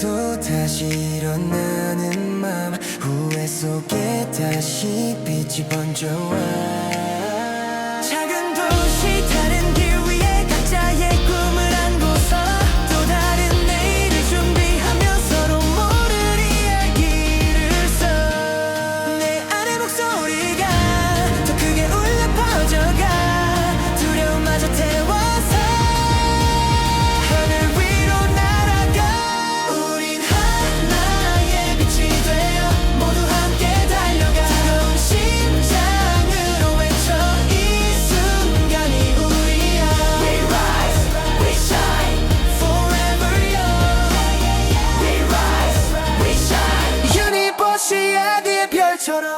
또 다시 일어나는 맘 후회 속에 다시 빛이 번져와 작은 도 것처럼.